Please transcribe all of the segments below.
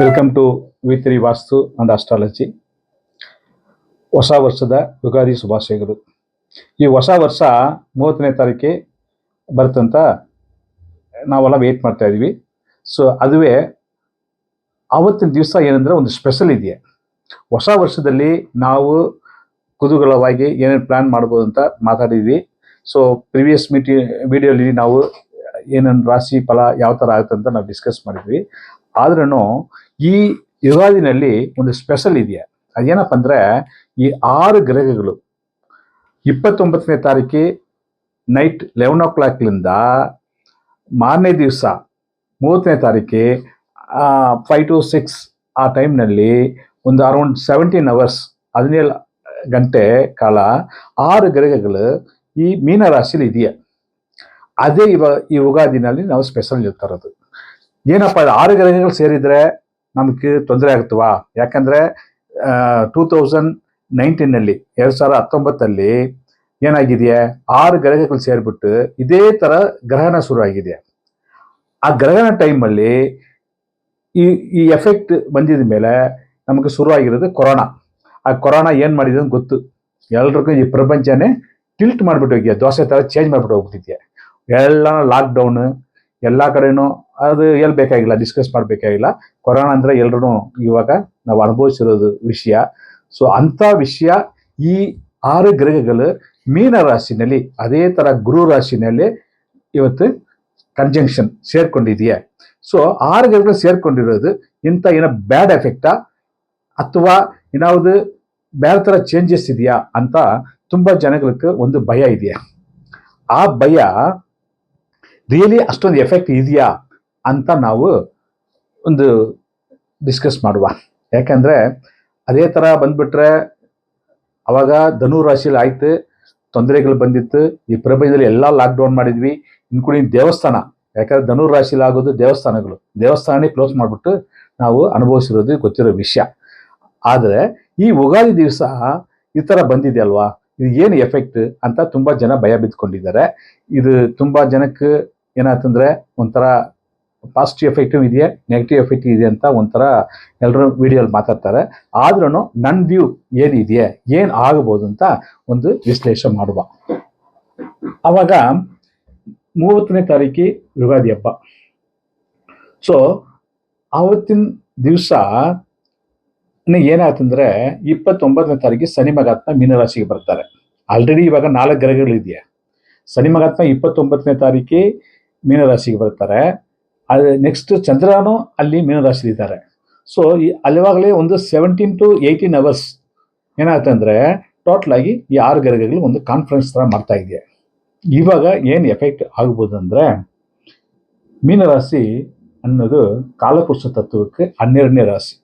Welcome to V three Vastu and astrology ಹೊಸ ವರ್ಷದ ಯುಗಾದಿ ಶುಭಾಶಯಗಳು. ಈ ಹೊಸ ವರ್ಷ ಮೂವತ್ತನೇ ತಾರೀಕೆ ಬರ್ತಂತ ನಾವೆಲ್ಲ ವೇಟ್ ಮಾಡ್ತಾ ಇದೀವಿ ಸೊ ಅದುವೇ ಆವತ್ತಿನ ದಿವಸ ಏನಂದ್ರೆ ಒಂದು ಸ್ಪೆಷಲ್ ಇದೆಯಾ. ಹೊಸ ವರ್ಷದಲ್ಲಿ ನಾವು ಕುತೂಹಲವಾಗಿ ಏನೇನು ಪ್ಲ್ಯಾನ್ ಮಾಡ್ಬೋದು ಅಂತ ಮಾತಾಡಿದ್ವಿ. ಸೊ ಪ್ರಿವಿಯಸ್ ಮೀಟಿ ವಿಡಿಯೋಲಿ ನಾವು ಏನೇನು ರಾಶಿ, ಫಲ ಯಾವ ಥರ ಆಗುತ್ತೆ ಅಂತ ನಾವು ಡಿಸ್ಕಸ್ ಮಾಡಿದ್ವಿ. ಆದ್ರೂ ಈ ಯುಗಾದಿನಲ್ಲಿ ಒಂದು ಸ್ಪೆಷಲ್ ಇದೆಯಾ? ಅದೇನಪ್ಪ ಅಂದ್ರೆ ಈ ಆರು ಗ್ರಹಗಳು ಇಪ್ಪತ್ತೊಂಬತ್ತನೇ ತಾರೀಕು ನೈಟ್ ಲೆವೆನ್ ಓ ಕ್ಲಾಕ್ಲಿಂದ ಮಾರನೇ ದಿವಸ ಮೂವತ್ತನೇ ತಾರೀಕು ಫೈವ್ ಟು ಸಿಕ್ಸ್ ಆ ಟೈಮ್ನಲ್ಲಿ ಒಂದು ಅರೌಂಡ್ ಸೆವೆಂಟೀನ್ ಅವರ್ಸ್ ಹದಿನೇಳು ಗಂಟೆ ಕಾಲ ಆರು ಗ್ರಹಗಳು ಈ ಮೀನ ಮೀನರಾಶಿಲಿ ಇದೆಯಾ? ಅದೇ ಇವ ಈ ಯುಗಾದಿನಲ್ಲಿ ನಾವು ಸ್ಪೆಷಲ್ ಇರ್ತಾರದು ಏನಪ್ಪ ಆರು ಗ್ರಹಗಳು ಸೇರಿದ್ರೆ ನಮಗೆ ತೊಂದರೆ ಆಗುತ್ತವಾ ಯಾಕಂದ್ರೆ ಟೂ ತೌಸಂಡ್ ನೈನ್ಟೀನಲ್ಲಿ ಎರಡ್ ಸಾವಿರ ಹತ್ತೊಂಬತ್ತಲ್ಲಿ ಏನಾಗಿದೆಯಾ? ಆರು ಗ್ರಹಗಳು ಸೇರಿಬಿಟ್ಟು ಇದೇ ತರ ಗ್ರಹಣ ಶುರು ಆಗಿದೆ ಆ ಗ್ರಹಣ ಟೈಮಲ್ಲಿ ಈ ಈ ಎಫೆಕ್ಟ್ ಬಂದಿದ ಮೇಲೆ ನಮಗೆ ಶುರು ಆಗಿರೋದು ಕೊರೋನಾ. ಆ ಕೊರೋನಾ ಏನು ಮಾಡಿದೆ ಅಂತ ಗೊತ್ತು. ಎಲ್ರಿಗೂ ಈ ಪ್ರಪಂಚನೇ ಟಿಲ್ಟ್ ಮಾಡ್ಬಿಟ್ಟು ಹೋಗಿದೆ ದೋಸೆ ಥರ ಚೇಂಜ್ ಮಾಡಿಬಿಟ್ಟು ಹೋಗ್ಬಿಟ್ಟಿದ್ಯಾ? ಎಲ್ಲ ಲಾಕ್ಡೌನು ಎಲ್ಲ ಕಡೆನೂ ಅದು ಎಲ್ಲಿ ಬೇಕಾಗಿಲ್ಲ ಡಿಸ್ಕಸ್ ಮಾಡಬೇಕಾಗಿಲ್ಲ. ಕೊರೋನಾ ಅಂದರೆ ಎಲ್ಲರೂ ಇವಾಗ ನಾವು ಅನುಭವಿಸಿರೋದು ವಿಷಯ. ಸೊ ಅಂಥ ವಿಷಯ ಈ ಆರು ಗ್ರಹಗಳು ಮೀನ ರಾಶಿನಲ್ಲಿ, ಅದೇ ತರ ಗುರು ರಾಶಿನಲ್ಲಿ ಇವತ್ತು ಕಂಜಂಕ್ಷನ್ ಸೇರ್ಕೊಂಡಿದೆಯಾ. ಸೊ ಆರು ಗ್ರಹಗಳು ಸೇರ್ಕೊಂಡಿರೋದು ಇಂಥ ಏನೋ ಬ್ಯಾಡ್ ಎಫೆಕ್ಟಾ ಅಥವಾ ಏನಾವುದು ಬೇರೆ ತರ ಚೇಂಜಸ್ ಇದೆಯಾ ಅಂತ ತುಂಬಾ ಜನಗಳಿಗೆ ಒಂದು ಭಯ ಇದೆಯಾ? ಆ ಭಯ ರಿಯಲಿ ಅಷ್ಟೊಂದು ಎಫೆಕ್ಟ್ ಇದೆಯಾ? ಅಂತ ನಾವು ಒಂದು ಡಿಸ್ಕಸ್ ಮಾಡುವ. ಯಾಕಂದ್ರೆ ಅದೇ ತರ ಬಂದ್ಬಿಟ್ರೆ ಅವಾಗ ಧನು ರಾಶಿಯಲ್ಲಿ ಆಯಿತು, ತೊಂದರೆಗಳು ಬಂದಿತ್ತು. ಈ ಪ್ರಪಂಚದಲ್ಲಿ ಎಲ್ಲ ಲಾಕ್ಡೌನ್ ಮಾಡಿದ್ವಿ. ಇನ್ಕ್ಲೂಡಿಂಗ್ ದೇವಸ್ಥಾನ, ಯಾಕಂದ್ರೆ ಧನು ರಾಶಿಯಲ್ಲಿ ಆಗೋದು ದೇವಸ್ಥಾನಗಳು. ದೇವಸ್ಥಾನನೇ ಕ್ಲೋಸ್ ಮಾಡಿಬಿಟ್ಟು ನಾವು ಅನುಭವಿಸಿರೋದು ಗೊತ್ತಿರೋ ವಿಷಯ. ಆದರೆ ಈ ಉಗಾದಿ ದಿವಸ ಈ ಥರ ಬಂದಿದೆ ಅಲ್ವಾ? ಇದು ಏನು ಎಫೆಕ್ಟ್ ಅಂತ ತುಂಬ ಜನ ಭಯ ಬಿದ್ದುಕೊಂಡಿದ್ದಾರೆ. ಇದು ತುಂಬ ಜನಕ್ಕೆ ಏನಾಯ್ತಂದ್ರೆ ಒಂಥರ ಪಾಸಿಟಿವ್ ಎಫೆಕ್ಟಿವ್ ಇದೆಯಾ? ನೆಗೆಟಿವ್ ಎಫೆಕ್ಟ್ ಇದೆ ಅಂತ ಒಂಥರ ಎಲ್ಲರೂ ವಿಡಿಯೋಲಿ ಮಾತಾಡ್ತಾರೆ. ಆದ್ರೂ ನನ್ನ ವ್ಯೂ ಏನಿದೆಯಾ? ಏನು ಆಗಬಹುದು ಅಂತ ಒಂದು ವಿಶ್ಲೇಷಣೆ ಮಾಡುವ. ಅವಾಗ ಮೂವತ್ತನೇ ತಾರೀಕಿ ಯುಗಾದಿ ಹಬ್ಬ. ಸೊ ಆವತ್ತಿನ ದಿವಸ ಏನಾಯ್ತಂದ್ರೆ ಇಪ್ಪತ್ತೊಂಬತ್ತನೇ ತಾರೀಕಿಗೆ ಶನಿ ಮಗಾತ್ಮ ಮೀನರಾಶಿಗೆ ಬರ್ತಾರೆ. ಆಲ್ರೆಡಿ ಇವಾಗ ನಾಲ್ಕು ಗ್ರಹಗಳಿದೆಯಾ? ಶನಿ ಮಗಾತ್ಮ ಇಪ್ಪತ್ತೊಂಬತ್ತನೇ ತಾರೀಕಿ ಮೀನರಾಶಿಗೆ ಬರ್ತಾರೆ. ಅದು ನೆಕ್ಸ್ಟ್ ಚಂದ್ರನು ಅಲ್ಲಿ ಮೀನರಾಶಿಲಿದ್ದಾರೆ ಸೊ ಈ ಅಲ್ಲಿವಾಗಲೇ ಒಂದು ಸೆವೆಂಟೀನ್ ಟು ಏಯ್ಟೀನ್ ಅವರ್ಸ್ ಏನಾಯ್ತಂದ್ರೆ ಟೋಟಲ್ ಆಗಿ ಈ ಆರು ಗ್ರಹಗಳು ಒಂದು ಕಾನ್ಫರೆನ್ಸ್ ಥರ ಮಾಡ್ತಾ ಇದೆಯಾ. ಇವಾಗ ಏನು ಎಫೆಕ್ಟ್ ಆಗ್ಬೋದು ಅಂದರೆ ಮೀನರಾಶಿ ಅನ್ನೋದು ಕಾಲಪುರುಷ ತತ್ವಕ್ಕೆ ಹನ್ನೆರಡನೇ ರಾಶಿ.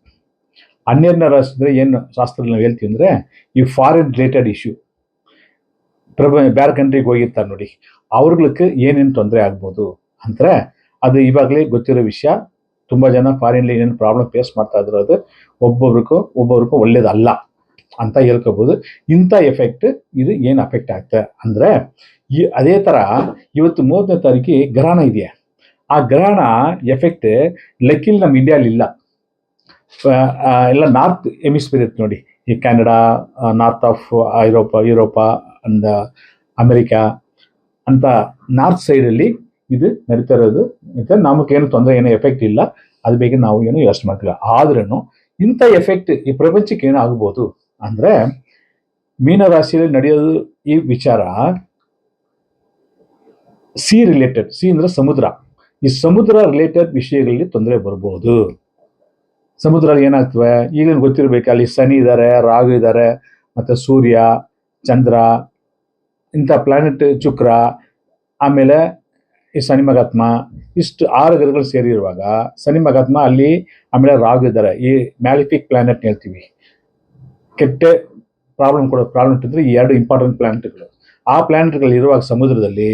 ಹನ್ನೆರಡನೇ ರಾಶಿ ಅಂದರೆ ಏನು ಶಾಸ್ತ್ರದಲ್ಲಿ ನಾವು ಹೇಳ್ತೀವಿ ಅಂದರೆ ಈ ಫಾರಿನ್ ರಿಲೇಟೆಡ್ ಇಶ್ಯೂ ಪ್ರಭ ಬೇರೆ ಕಂಟ್ರಿಗೆ ಹೋಗಿರ್ತಾರೆ ನೋಡಿ ಅವ್ರಗಳಿಗೆ ಏನೇನು ತೊಂದರೆ ಆಗ್ಬೋದು ಅಂದ್ರೆ ಅದು ಇವಾಗಲೇ ಗೊತ್ತಿರೋ ವಿಷಯ. ತುಂಬ ಜನ ಫಾರಿನ್ಲಿ ಏನೇನು ಪ್ರಾಬ್ಲಮ್ ಫೇಸ್ ಮಾಡ್ತಾ ಇರೋದು ಒಬ್ಬೊಬ್ರಿಗೂ ಒಬ್ಬೊಬ್ರಿಗೂ ಒಳ್ಳೇದಲ್ಲ ಅಂತ ಹೇಳ್ಕೋಬೋದು. ಇಂಥ ಎಫೆಕ್ಟ್ ಇದು ಏನು ಅಫೆಕ್ಟ್ ಆಗ್ತದೆ ಅಂದರೆ, ಈ ಅದೇ ಥರ ಇವತ್ತು ಮೂವತ್ತನೇ ತಾರೀಕಿಗೆ ಗ್ರಹಣ ಇದೆಯಾ? ಆ ಗ್ರಹಣ ಎಫೆಕ್ಟ್ ಲೆಕ್ಕಿಲ್ ನಮ್ಮ ಇಂಡಿಯಾಲಿ ಇಲ್ಲ. ಎಲ್ಲ ನಾರ್ತ್ ಎಮಿಸ್ಪಿರ್ ಇತ್ತು ನೋಡಿ. ಈ Canada north of Europe Europe ಅಂದ ಅಮೆರಿಕಾ ಅಂತ ನಾರ್ತ್ ಸೈಡಲ್ಲಿ ಇದು ನಡೀತಾ ಇರೋದು ಮತ್ತೆ ನಮಗೇನು ತೊಂದರೆ, ಏನೋ ಎಫೆಕ್ಟ್ ಇಲ್ಲ. ಅದ್ರ ಬಗ್ಗೆ ನಾವು ಏನು ಯೋಚನೆ ಮಾಡ್ತಿಲ್ಲ. ಆದ್ರೂ ಇಂಥ ಎಫೆಕ್ಟ್ ಈ ಪ್ರಪಂಚಕ್ಕೆ ಏನು ಆಗ್ಬೋದು ಅಂದ್ರೆ ಮೀನರಾಶಿಯಲ್ಲಿ ನಡೆಯೋದು ಈ ವಿಚಾರ ಸಿ ರಿಲೇಟೆಡ್ ಸಿ ಅಂದ್ರೆ ಸಮುದ್ರ. ಈ ಸಮುದ್ರ ರಿಲೇಟೆಡ್ ವಿಷಯಗಳಲ್ಲಿ ತೊಂದರೆ ಬರ್ಬೋದು. ಸಮುದ್ರ ಏನಾಗ್ತವೆ ಈಗೇನು ಗೊತ್ತಿರಬೇಕು, ಅಲ್ಲಿ ಶನಿ ಇದ್ದಾರೆ ರಾಹು ಇದ್ದಾರೆ ಮತ್ತೆ ಸೂರ್ಯ, ಚಂದ್ರ, ಇಂಥ ಪ್ಲಾನೆಟ್ ಶುಕ್ರ ಆಮೇಲೆ ಈ ಶನಿ ಮಗಾತ್ಮ ಇಷ್ಟು ಆರು ಗ್ರಹಗಳು ಸೇರಿರುವಾಗ ಶನಿ ಮಗಾತ್ಮ ಅಲ್ಲಿ ಆಮೇಲೆ ರಾಹು ಇದ್ದಾರೆ. ಈ ಮ್ಯಾಲಿಫಿಕ್ ಪ್ಲಾನೆಟ್ ಹೇಳ್ತೀವಿ. ಕೆಟ್ಟ ಪ್ರಾಬ್ಲಮ್ ಕೊಡೋ ಪ್ರಾಬ್ಲಮ್ ಅಂದರೆ ಈ ಎರಡು ಇಂಪಾರ್ಟೆಂಟ್ ಪ್ಲಾನೆಟ್ಗಳು ಆ ಪ್ಲಾನೆಟ್ಗಳು ಇರುವಾಗ ಸಮುದ್ರದಲ್ಲಿ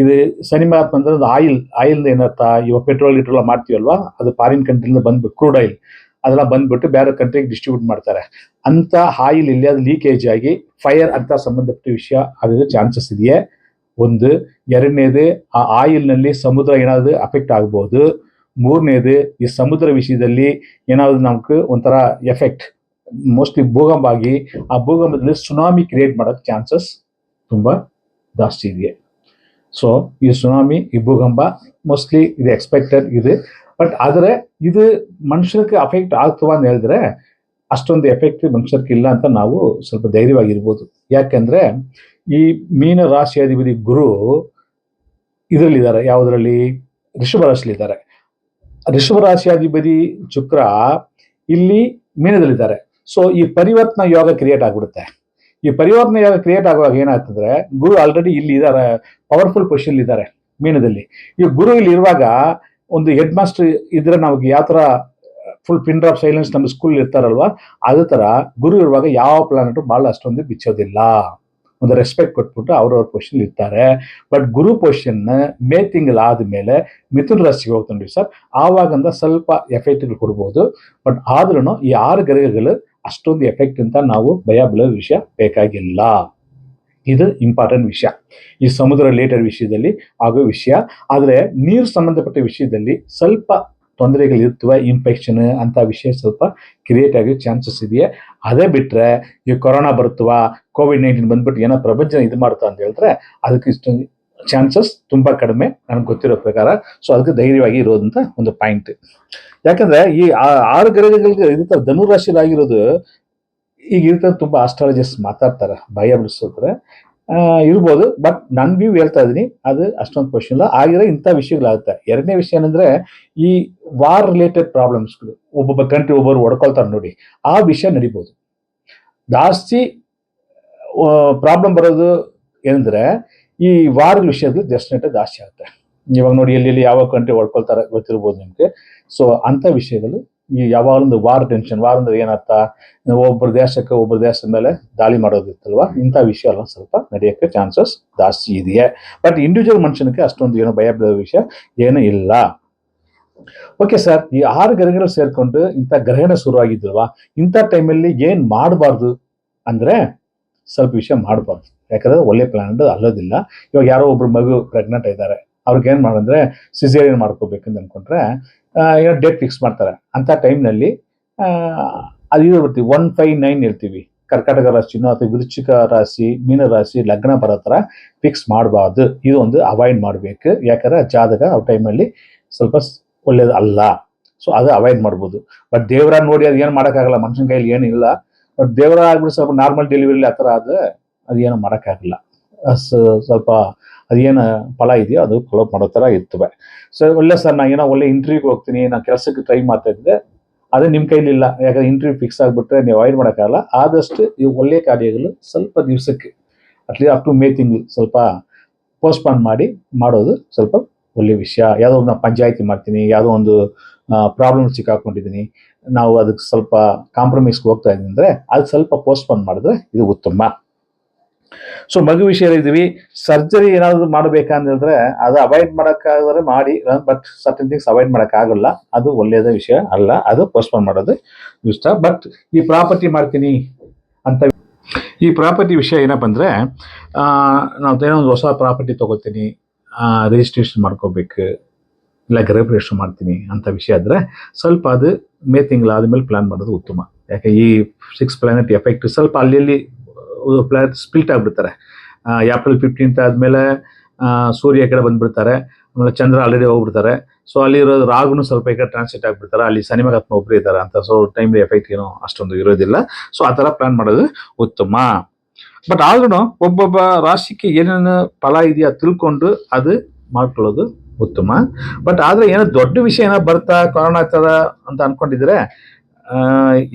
ಇದು ಶನಿ ಮಹಾತ್ಮ ಅಂದ್ರೆ ಅದು ಆಯಿಲ್ ಆಯಿಲ್ ಏನರ್ಥ? ಇವಾಗ ಪೆಟ್ರೋಲ್ ಗಿಟ್ರೋಲ್ ಮಾಡ್ತೀವಲ್ವಾ ಅದು ಫಾರಿನ್ ಕಂಟ್ರಿಯಿಂದ ಬಂದ್ಬಿಟ್ಟು ಕ್ರೂಡ್ ಆಯಿಲ್ ಅದೆಲ್ಲ ಬಂದ್ಬಿಟ್ಟು ಬೇರೆ ಕಂಟ್ರಿಗೆ ಡಿಸ್ಟ್ರಿಬ್ಯೂಟ್ ಮಾಡ್ತಾರೆ. ಅಂತ ಆಯಿಲ್ ಇಲ್ಲಿ ಅದು ಲೀಕೇಜ್ ಆಗಿ ಫೈರ್ ಅಂತ ಸಂಬಂಧಪಟ್ಟ ವಿಷಯ ಆಗೋದು ಚಾನ್ಸಸ್ ಇದೆಯೇ? ಒಂದು, ಎರಡನೇದು, ಆ ಆಯಿಲ್ನಲ್ಲಿ ಸಮುದ್ರ ಏನಾದ್ರೂ ಅಫೆಕ್ಟ್ ಆಗ್ಬೋದು. ಮೂರನೇದು, ಈ ಸಮುದ್ರ ವಿಷಯದಲ್ಲಿ ಏನಾದರೂ ನಮ್ಗೆ ಒಂಥರ ಎಫೆಕ್ಟ್ ಮೋಸ್ಟ್ಲಿ ಭೂಕಂಪ ಆಗಿ, ಆ ಭೂಕಂಪದಲ್ಲಿ ಸುನಾಮಿ ಕ್ರಿಯೇಟ್ ಮಾಡೋಕ್ಕೆ ಚಾನ್ಸಸ್ ತುಂಬ ಜಾಸ್ತಿ ಇದೆ. ಸೊ ಈ ಸುನಾಮಿ ಈ ಭೂಕಂಪ ಮೋಸ್ಟ್ಲಿ ಇದು ಎಕ್ಸ್ಪೆಕ್ಟೆಡ್ ಇದೆ. ಬಟ್ ಆದರೆ ಇದು ಮನುಷ್ಯರಿಗೆ ಅಫೆಕ್ಟ್ ಆಗ್ತವ ಅಂತ ಹೇಳಿದ್ರೆ ಅಷ್ಟೊಂದು ಎಫೆಕ್ಟ್ ಮನುಷ್ಯರಿಗೆ ಇಲ್ಲ ಅಂತ ನಾವು ಸ್ವಲ್ಪ ಧೈರ್ಯವಾಗಿರ್ಬೋದು. ಯಾಕೆಂದ್ರೆ ಈ ಮೀನ ರಾಶಿಯಾಧಿಪತಿ ಗುರು ಇದರಲ್ಲಿದ್ದಾರೆ. ಯಾವುದರಲ್ಲಿ? ಋಷಭ ರಾಶಿಯಲ್ಲಿದ್ದಾರೆ. ಋಷಭ ರಾಶಿಯಾಧಿಪತಿ ಶುಕ್ರ ಇಲ್ಲಿ ಮೀನದಲ್ಲಿದ್ದಾರೆ. ಸೊ ಈ ಪರಿವರ್ತನ ಯೋಗ ಕ್ರಿಯೇಟ್ ಆಗ್ಬಿಡುತ್ತೆ. ಈ ಪರಿವರ್ತನ ಯೋಗ ಕ್ರಿಯೇಟ್ ಆಗುವಾಗ ಏನಾಗ್ತದ್ರೆ, ಗುರು ಆಲ್ರೆಡಿ ಇಲ್ಲಿ ಇದ್ದಾರೆ ಪವರ್ಫುಲ್ ಪೊಸಿಷನ್ ಇದ್ದಾರೆ ಮೀನದಲ್ಲಿ. ಈ ಗುರು ಇಲ್ಲಿ ಇರುವಾಗ ಒಂದು ಹೆಡ್ ಮಾಸ್ಟರ್ ಇದ್ರೆ ನಮಗೆ ಯಾವ ತರ ಫುಲ್ ಪಿನ್ ಡ್ರಾಪ್ ಸೈಲೆನ್ಸ್ ನಮ್ಮ ಸ್ಕೂಲ್ ಇರ್ತಾರಲ್ವಾ, ಅದೇ ತರ ಗುರು ಇರುವಾಗ ಯಾವ ಪ್ಲಾನೆಟ್ ಬಹಳ ಅಷ್ಟೊಂದು ಬಿಚ್ಚೋದಿಲ್ಲ. ಒಂದು ರೆಸ್ಪೆಕ್ಟ್ ಕೊಟ್ಬಿಟ್ಟು ಅವ್ರವ್ರ ಪೊಸಿಷನ್ ಇರ್ತಾರೆ. ಬಟ್ ಗುರು ಪೊಸಿಷನ್ ಮೇ ತಿಂಗಳಾದ್ಮೇಲೆ ಮಿಥುನ್ ರಾಶಿಗೆ ಹೋಗ್ತೀವಿ ಸರ್ ಆವಾಗಿಂದ ಸ್ವಲ್ಪ ಎಫೆಕ್ಟ್ಗಳು ಕೊಡ್ಬೋದು. ಬಟ್ ಆದ್ರೂ ಈ ಆರು ಗ್ರಹಗಳು ಅಷ್ಟೊಂದು ಎಫೆಕ್ಟ್ ಅಂತ ನಾವು ಭಯ ಬೀಳೋ ವಿಷಯ ಬೇಕಾಗಿಲ್ಲ. ಇದು ಇಂಪಾರ್ಟೆಂಟ್ ವಿಷಯ. ಈ ಸಮುದ್ರ ರಿಲೇಟೆಡ್ ವಿಷಯದಲ್ಲಿ ಆಗೋ ವಿಷಯ. ಆದರೆ ನೀರು ಸಂಬಂಧಪಟ್ಟ ವಿಷಯದಲ್ಲಿ ಸ್ವಲ್ಪ ತೊಂದರೆಗಳು ಇರ್ತವೆ ಇನ್ಫೆಕ್ಷನ್ ಅಂತ ವಿಷಯ ಸ್ವಲ್ಪ ಕ್ರಿಯೇಟ್ ಆಗೋ ಚಾನ್ಸಸ್ ಇದೆಯೇ. ಅದೇ ಬಿಟ್ಟರೆ ಈ ಕೊರೋನಾ ಬರುತ್ತವ ಕೋವಿಡ್ ನೈನ್ಟೀನ್ ಬಂದ್ಬಿಟ್ಟು ಏನೋ ಪ್ರಪಂಚ ಇದು ಮಾಡ್ತಾ ಅಂತ ಹೇಳಿದ್ರೆ ಅದಕ್ಕೆ ಇಷ್ಟೊಂದು ಚಾನ್ಸಸ್ ತುಂಬ ಕಡಿಮೆ. ನನಗೆ ಗೊತ್ತಿರೋ ಪ್ರಕಾರ. ಸೊ ಅದಕ್ಕೆ ಧೈರ್ಯವಾಗಿ ಇರೋದಂತ ಒಂದು ಪಾಯಿಂಟ್ ಯಾಕಂದ್ರೆ ಈ ಆರು ಗ್ರಹಗಳಿಗೆ ಇರ್ತಾರೆ ಧನುರಾಶಿಲಾಗಿರೋದು ಈಗ ಇರ್ತಾರೆ ತುಂಬ ಆಸ್ಟ್ರಾಲಜಿಸ್ಟ್ ಮಾತಾಡ್ತಾರೆ, ಭಯ ಬಿಡಿಸೋದ್ರೆ ಇರ್ಬೋದು ಬಟ್ ನನ್ ವ್ಯೂ ಹೇಳ್ತಾ ಇದೀನಿ ಅದು ಅಷ್ಟೊಂದು ಕ್ವಶನ್ ಇಲ್ಲ. ಆಗಿರೋ ಇಂಥ ವಿಷಯಗಳಾಗುತ್ತೆ. ಎರಡನೇ ವಿಷಯ ಏನಂದ್ರೆ ಈ ವಾರ್ ರಿಲೇಟೆಡ್ ಪ್ರಾಬ್ಲಮ್ಸ್ಗಳು ಒಬ್ಬೊಬ್ಬ ಕಂಟ್ರಿ ಒಬ್ಬರು ಹೊಡ್ಕೊಳ್ತಾರೆ ನೋಡಿ. ಆ ವಿಷಯ ನಡಿಬೋದು. ಜಾಸ್ತಿ ಪ್ರಾಬ್ಲಮ್ ಬರೋದು ಏನಂದ್ರೆ ಈ ವಾರ್ ವಿಷಯದಲ್ಲಿ ಡೆಸ್ಟಿನೇಟ್ ಜಾಸ್ತಿ ಆಗುತ್ತೆ. ಇವಾಗ ನೋಡಿ ಎಲ್ಲಿ ಯಾವ ಕಂಟ್ರಿ ಹೊಡ್ಕೊಳ್ತಾರೆ ಗೊತ್ತಿರ್ಬೋದು ನಿಮಗೆ. ಸೊ ಅಂತ ವಿಷಯಗಳು ಈ ಯಾವಾಗಲೊಂದು ವಾರ್ ಟೆನ್ಷನ್ ವಾರ್ ಅಂದ್ರೆ ಏನರ್ಥ? ಒಬ್ಬರ ದೇಶಕ್ಕೆ ಒಬ್ಬರ ದೇಶದ ಮೇಲೆ ದಾಳಿ ಮಾಡೋದಿತ್ತಲ್ವಾ? ಇಂಥ ವಿಷಯ ಎಲ್ಲ ಸ್ವಲ್ಪ ನಡೆಯೋಕ್ಕೆ ಚಾನ್ಸಸ್ ಜಾಸ್ತಿ ಇದೆಯೇ. ಬಟ್ ಇಂಡಿವಿಜುವಲ್ ಮನುಷ್ಯನಿಗೆ ಅಷ್ಟೊಂದು ಏನೋ ಭಯ ಬೀಳೋ ವಿಷಯ ಏನೂ ಇಲ್ಲ. ಓಕೆ ಸರ್ ಈ ಆರು ಗ್ರಹಗಳು ಸೇರ್ಕೊಂಡು ಇಂಥ ಗ್ರಹಣ ಶುರುವಾಗಿದ್ದಲ್ವಾ ಇಂಥ ಟೈಮಲ್ಲಿ ಏನು ಮಾಡಬಾರ್ದು ಅಂದ್ರೆ ಸ್ವಲ್ಪ ವಿಷಯ ಮಾಡಬಾರ್ದು. ಯಾಕಂದ್ರೆ ಒಳ್ಳೆ ಪ್ಲಾನ್ ಅಲ್ಲೋದಿಲ್ಲ. ಇವಾಗ ಯಾರೋ ಒಬ್ರು ಮಗು ಪ್ರೆಗ್ನೆಂಟ್ ಇದ್ದಾರೆ. ಅವ್ರಿಗೆ ಏನು ಮಾಡಂದ್ರೆ ಸಿಸೇರಿಯನ್ ಮಾಡ್ಕೋಬೇಕಂತ ಅನ್ಕೊಂಡ್ರೆ ಆ, ಏನೋ ಡೇಟ್ ಫಿಕ್ಸ್ ಮಾಡ್ತಾರೆ. ಅಂತ ಟೈಮ್ನಲ್ಲಿ ಅದು ಇದು ಬರ್ತೀವಿ. ಒನ್ ಫೈವ್ ನೈನ್ ಇರ್ತೀವಿ ಕರ್ಕಾಟಕ ರಾಶಿನೋ ಅಥವಾ ವಿರುಚಿಕ ರಾಶಿ ಮೀನ ರಾಶಿ ಲಗ್ನ ಬರೋ ಥರ ಫಿಕ್ಸ್ ಮಾಡಬಾರ್ದು. ಇದು ಒಂದು ಅವಾಯ್ಡ್ ಮಾಡಬೇಕು. ಯಾಕಂದ್ರೆ ಜಾತಕ ಆ ಟೈಮಲ್ಲಿ ಸ್ವಲ್ಪ ಒಳ್ಳೇದು ಅಲ್ಲ. ಸೊ ಅದು ಅವಾಯ್ಡ್ ಮಾಡ್ಬೋದು. ಬಟ್ ದೇವರ ನೋಡಿ ಅದು ಏನು ಮಾಡೋಕ್ಕಾಗಲ್ಲ. ಮನುಷ್ಯನ ಕೈಲಿ ಏನಿಲ್ಲ. ಬಟ್ ದೇವರ ಆಗ್ಬಿಟ್ಟು ಸ್ವಲ್ಪ ನಾರ್ಮಲ್ ಡೆಲಿವರಿ ಆ ಥರ ಆದರೆ ಅದು ಏನು ಮಾಡೋಕ್ಕಾಗಲ್ಲ ಸ್ವಲ್ಪ ಅದೇನು ಫಲ ಇದೆಯೋ ಅದು ಫಾಲೋ ಮಾಡೋ ಥರ ಇರ್ತವೆ. ಸೊ ಒಳ್ಳೆ ಸರ್, ನಾನು ಏನೋ ಒಳ್ಳೆ ಇಂಟರ್ವ್ಯೂಗೆ ಹೋಗ್ತೀನಿ, ನಾನು ಕೆಲಸಕ್ಕೆ ಟ್ರೈ ಮಾಡ್ತಾ ಇದ್ದೆ. ಅದು ನಿಮ್ಮ ಕೈಲಿಲ್ಲ ಯಾಕಂದ್ರೆ ಇಂಟರ್ವ್ಯೂ ಫಿಕ್ಸ್ ಆಗಿಬಿಟ್ರೆ ನೀವು ಅವಾಯ್ಡ್ ಮಾಡೋಕ್ಕಾಗಲ್ಲ. ಆದಷ್ಟು ಈ ಒಳ್ಳೆಯ ಕಾರ್ಯಗಳು ಸ್ವಲ್ಪ ದಿವಸಕ್ಕೆ ಅಟ್ಲೀಸ್ಟ್ ಅಪ್ ಟು ಮೇ ತಿಂಗ್ಳು ಸ್ವಲ್ಪ ಪೋಸ್ಟ್ಪಾನ್ ಮಾಡಿ ಮಾಡೋದು ಸ್ವಲ್ಪ ಒಳ್ಳೆ ವಿಷಯ. ಯಾವುದೋ ಒಂದು ಪಂಚಾಯಿತಿ ಮಾಡ್ತೀನಿ, ಯಾವುದೋ ಒಂದು ಪ್ರಾಬ್ಲಮ್ ಸಿಕ್ಕಾಕೊಂಡಿದ್ದೀನಿ ನಾವು ಅದಕ್ಕೆ ಸ್ವಲ್ಪ ಕಾಂಪ್ರಮೈಸ್ಗೆ ಹೋಗ್ತಾ ಇದ್ದೀನಿ ಅಂದರೆ ಅದು ಸ್ವಲ್ಪ ಪೋಸ್ಟ್ಪೋನ್ ಮಾಡಿದ್ರೆ ಇದು ಉತ್ತಮ. ಸೊ ಮಗು ವಿಷಯ ಇದೀವಿ ಸರ್ಜರಿ ಏನಾದ್ರು ಮಾಡಬೇಕಂದ್ರೆ ಅದು ಅವಾಯ್ಡ್ ಮಾಡೋಕ್ಕಾದ್ರೆ ಮಾಡಿ ಬಟ್ ಸರ್ಟನ್ ಥಿಂಗ್ಸ್ ಅವಾಯ್ಡ್ ಮಾಡೋಕ್ಕಾಗಲ್ಲ. ಅದು ಒಳ್ಳೆಯದ ವಿಷಯ ಅಲ್ಲ. ಅದು ಪೋಸ್ಟ್ಪೋನ್ ಮಾಡೋದು ಇಷ್ಟ. ಬಟ್ ಈ ಪ್ರಾಪರ್ಟಿ ಮಾಡ್ತೀನಿ ಅಂತ ಈ ಪ್ರಾಪರ್ಟಿ ವಿಷಯ ಏನಪ್ಪ ಅಂದರೆ ನಾವು ಏನೋ ಒಂದು ಹೊಸ ಪ್ರಾಪರ್ಟಿ ತೊಗೋತೀನಿ. ರಿಜಿಸ್ಟ್ರೇಷನ್ ಮಾಡ್ಕೋಬೇಕು, ಇಲ್ಲ ಗರ್ಭ ರಿಜಿಸ್ಟರ್ ಮಾಡ್ತೀನಿ ಅಂತ ವಿಷಯ ಆದರೆ ಸ್ವಲ್ಪ ಅದು ಮೇ ತಿಂಗಳಾದ್ಮೇಲೆ ಪ್ಲಾನ್ ಮಾಡೋದು ಉತ್ತಮ. ಯಾಕೆ ಈ ಸಿಕ್ಸ್ ಪ್ಲಾನೆಟ್ ಎಫೆಕ್ಟ್ ಸ್ವಲ್ಪ ಅಲ್ಲಿ ಪ್ಲಾನೆಟ್ ಸ್ಪ್ಲಿಟ್ ಆಗಿಬಿಡ್ತಾರೆ. ಏಪ್ರಿಲ್ ಫಿಫ್ಟೀನ್ತ್ ಆದಮೇಲೆ ಸೂರ್ಯ ಕಡೆ ಬಂದುಬಿಡ್ತಾರೆ, ಆಮೇಲೆ ಚಂದ್ರ ಆಲ್ರೆಡಿ ಹೋಗ್ಬಿಡ್ತಾರೆ. ಸೊ ಅಲ್ಲಿರೋ ರಾಗುನು ಸ್ವಲ್ಪ ಈ ಕಡೆ ಟ್ರಾನ್ಸ್ಲೇಟ್ ಆಗ್ಬಿಡ್ತಾರೆ. ಅಲ್ಲಿ ಶನಿಮಹಾತ್ಮ ಒಬ್ಬರು ಇದ್ದಾರೆ ಅಂತ. ಸೊ ಟೈಮ್ ಎಫೆಕ್ಟ್ ಏನೋ ಅಷ್ಟೊಂದು ಇರೋದಿಲ್ಲ. ಸೊ ಆ ಥರ ಪ್ಲಾನ್ ಮಾಡೋದು ಉತ್ತಮ. ಬಟ್ ಆದ್ರೂ ಒಬ್ಬೊಬ್ಬ ರಾಶಿಗೆ ಏನೇನು ಫಲ ಇದೆಯಾ ತಿಳ್ಕೊಂಡು ಅದು ಮಾಡ್ಕೊಳ್ಳೋದು ಉತ್ತಮ. ಬಟ್ ಆದ್ರೆ ಏನೋ ದೊಡ್ಡ ವಿಷಯ ಏನೋ ಬರ್ತಾ ಕೊರೋನಾ ಆಗ್ತದ ಅಂತ ಅನ್ಕೊಂಡಿದ್ರೆ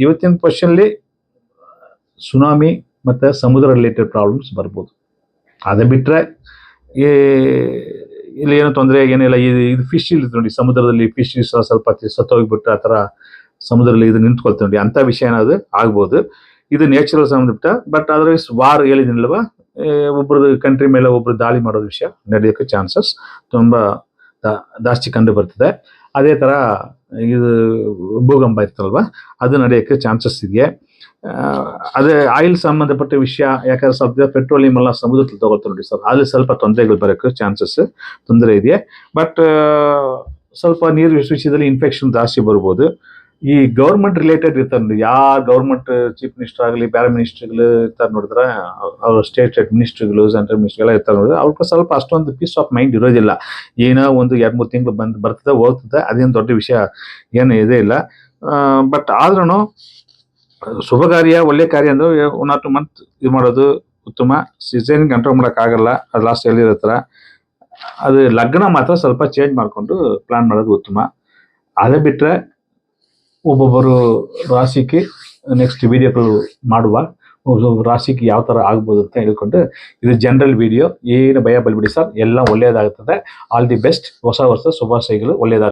ಇವತ್ತಿನ ಕ್ವಶನ್ಲಿ ಸುನಾಮಿ ಮತ್ತೆ ಸಮುದ್ರ ರಿಲೇಟೆಡ್ ಪ್ರಾಬ್ಲಮ್ಸ್ ಬರ್ಬೋದು. ಅದೇ ಬಿಟ್ರೆ ಈ ಇಲ್ಲಿ ಏನೋ ತೊಂದರೆ ಏನಿಲ್ಲ ಇದು ಇದು ಫಿಶ್ ಇಲ್ಲಿ ನೋಡಿ, ಸಮುದ್ರದಲ್ಲಿ ಫಿಶ್ ಸ್ವಲ್ಪ ಸತ್ತು ಆ ಥರ ಸಮುದ್ರದಲ್ಲಿ ಇದು ನಿಂತ್ಕೊಳ್ತೀವಿ ನೋಡಿ, ಅಂಥ ವಿಷಯ ಏನಾದ್ರು ಆಗ್ಬೋದು. ಇದು ನೇಚರಲ್ ಸಂಬಂಧಪಟ್ಟ ಬಟ್ ಅದರ್ವೈಸ್ ವಾರ್ ಹೇಳಿದಿನಲ್ವಾ ಒಬ್ರದ್ದು ಕಂಟ್ರಿ ಮೇಲೆ ಒಬ್ರು ದಾಳಿ ಮಾಡೋದು ವಿಷಯ ನಡೆಯೋಕ್ಕೆ ಚಾನ್ಸಸ್ ತುಂಬ ಜಾಸ್ತಿ ಕಂಡು ಬರ್ತದೆ. ಅದೇ ಥರ ಇದು ಭೂಕಂಪ ಇರ್ತಲ್ವಾ ಅದು ನಡೆಯೋಕ್ಕೆ ಚಾನ್ಸಸ್ ಇದೆಯೇ ಅದೇ ಆಯಿಲ್ ಸಂಬಂಧಪಟ್ಟ ವಿಷಯ, ಯಾಕಂದ್ರೆ ಸ್ವಲ್ಪ ಪೆಟ್ರೋಲಿಯಂ ಎಲ್ಲ ಸಮುದ್ರದಲ್ಲಿ ತಗೊಳ್ತಾರೆ ನೋಡಿ ಸರ್, ಅಲ್ಲಿ ಸ್ವಲ್ಪ ತೊಂದರೆಗಳು ಬರೋಕ್ಕೆ ಚಾನ್ಸಸ್ ತೊಂದರೆ ಇದೆಯೇ ಬಟ್ ಸ್ವಲ್ಪ ನೀರು ವಿಷಯದಲ್ಲಿ ಇನ್ಫೆಕ್ಷನ್ ಜಾಸ್ತಿ ಬರ್ಬೋದು. ಈ ಗೌರ್ಮೆಂಟ್ ರಿಲೇಟೆಡ್ ಇರ್ತಾರೆ ಯಾರು ಗೌರ್ಮೆಂಟ್ ಚೀಫ್ ಮಿನಿಸ್ಟರ್ ಆಗಲಿ ಬೇರೆ ಮಿನಿಸ್ಟ್ರಿಗಳು ಇರ್ತಾರೆ ನೋಡಿದ್ರೆ, ಅವ್ರ ಸ್ಟೇಟ್ ಸ್ಟೇಟ್ ಮಿನಿಸ್ಟ್ರಿಗಳು ಸೆಂಟ್ರಲ್ ಎಲ್ಲ ಇರ್ತಾರೆ ನೋಡಿದ್ರೆ ಅವ್ರಿಗೆ ಸ್ವಲ್ಪ ಅಷ್ಟೊಂದು ಪೀಸ್ ಆಫ್ ಮೈಂಡ್ ಇರೋದಿಲ್ಲ. ಏನೋ ಒಂದು ಎರಡು ಮೂರು ತಿಂಗಳು ಬಂದು ಬರ್ತದೆ, ಹೋಗ್ತದೆ, ಅದೇನು ದೊಡ್ಡ ವಿಷಯ ಏನು ಇದೇ ಇಲ್ಲ. ಬಟ್ ಆದ್ರೂ ಶುಭ ಕಾರ್ಯ ಒಳ್ಳೆ ಕಾರ್ಯ ಅಂದ್ರೆ ಒನ್ ಆರ್ ಟು ಮಂತ್ ಇದು ಮಾಡೋದು ಉತ್ತಮ. ಸೀಸನ್ ಕಂಟ್ರೋಲ್ ಮಾಡೋಕ್ಕಾಗಲ್ಲ ಅದು ಲಾಸ್ಟ್ ಹೇಳಿರೋ ಥರ ಅದು ಲಗ್ನ ಮಾತ್ರ ಸ್ವಲ್ಪ ಚೇಂಜ್ ಮಾಡಿಕೊಂಡು ಪ್ಲಾನ್ ಮಾಡೋದು ಉತ್ತಮ. ಅದೇ ಬಿಟ್ಟರೆ ಒಬ್ಬೊಬ್ಬರು ರಾಶಿಗೆ ನೆಕ್ಸ್ಟ್ ವಿಡಿಯೋಗಳು ಮಾಡುವ ರಾಶಿಗೆ ಯಾವ ಥರ ಆಗ್ಬೋದು ಅಂತ ಹೇಳ್ಕೊಂಡು ಇದು ಜನರಲ್ ವಿಡಿಯೋ ಏನು ಭಯ ಬಲ್ಬಿಡಿ ಸರ್ ಎಲ್ಲ ಒಳ್ಳೆಯದಾಗುತ್ತದೆ ಆಲ್ ದಿ ಬೆಸ್ಟ್ ಹೊಸ ವರ್ಷ, ಶುಭಾಶಯಗಳು. ಒಳ್ಳೆಯದಾಗ